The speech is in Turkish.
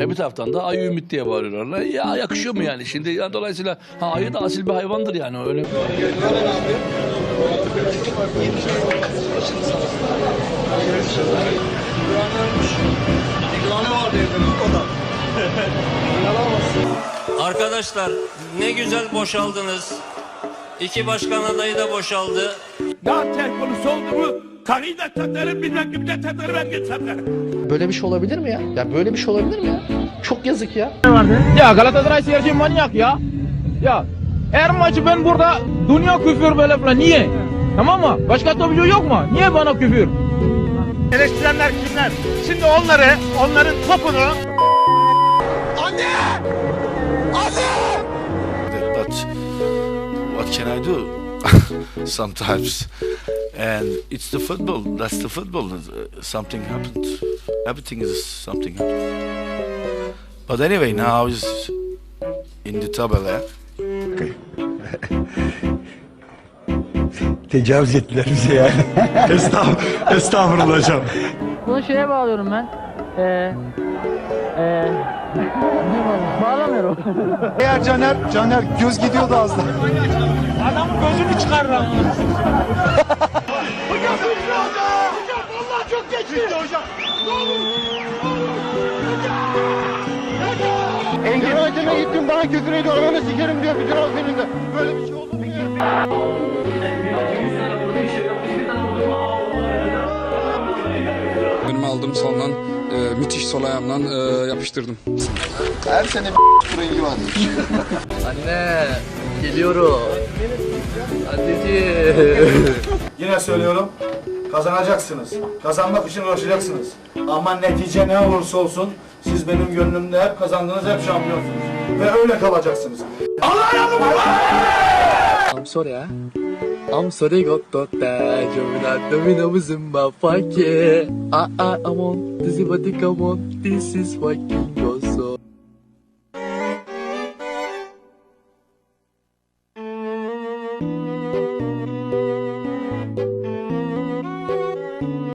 E bir taraftan da ayı ümit diye bağırıyorlar. Ya yakışıyor mu yani? Şimdi ya dolayısıyla ha, ayı da asil bir hayvandır yani öyle. Arkadaşlar ne güzel boşaldınız. İki başkan adayı da boşaldı. Ya tek konusu oldu mu? Karıyı da satarım, bilmem kimi de satarım, herkes satarım. Böyle bir şey olabilir mi ya? Ya böyle bir şey olabilir mi ya? Çok yazık ya. Ya Galatasaray seyirci manyak ya. Ya her maçı ben burada dünya küfür böyle falan. Niye? Tamam mı? Başka topçu yok mu? Niye bana küfür? Eleştirenler kimler? Şimdi onları, onların topunu but what can I do sometimes and it's the football that's the football Uh, something happened everything is something happened but anyway now is in the tabela Tecavüz ettiler bize yani. Estağfurullah, estağfurullah hocam. Bunu şeye bağlıyorum ben. Ee, ne bağlı- bağlamıyorum. Eğer Caner, Caner göz gidiyordu az daha. Adamın gözünü Engin Hocam'a gittim bana küfür ediyor. Ananı sikerim diyor bütün ağzınında. Böyle bir şey oldu mu ya? Önüme aldım soldan e, müthiş sol ayağımla e, yapıştırdım. Her sene bir rengi var. Anne geliyorum. Anneciğim. Yine söylüyorum kazanacaksınız. Kazanmak için uğraşacaksınız. Ama netice ne olursa olsun siz benim gönlümde hep kazandınız, hep şampiyonsunuz. Ve öyle kalacaksınız. I'm sorry ha. I'm sorry got to the Jumina Domino Muzumba fuck yeah. I I I'm on this is what come on. This is fucking awesome.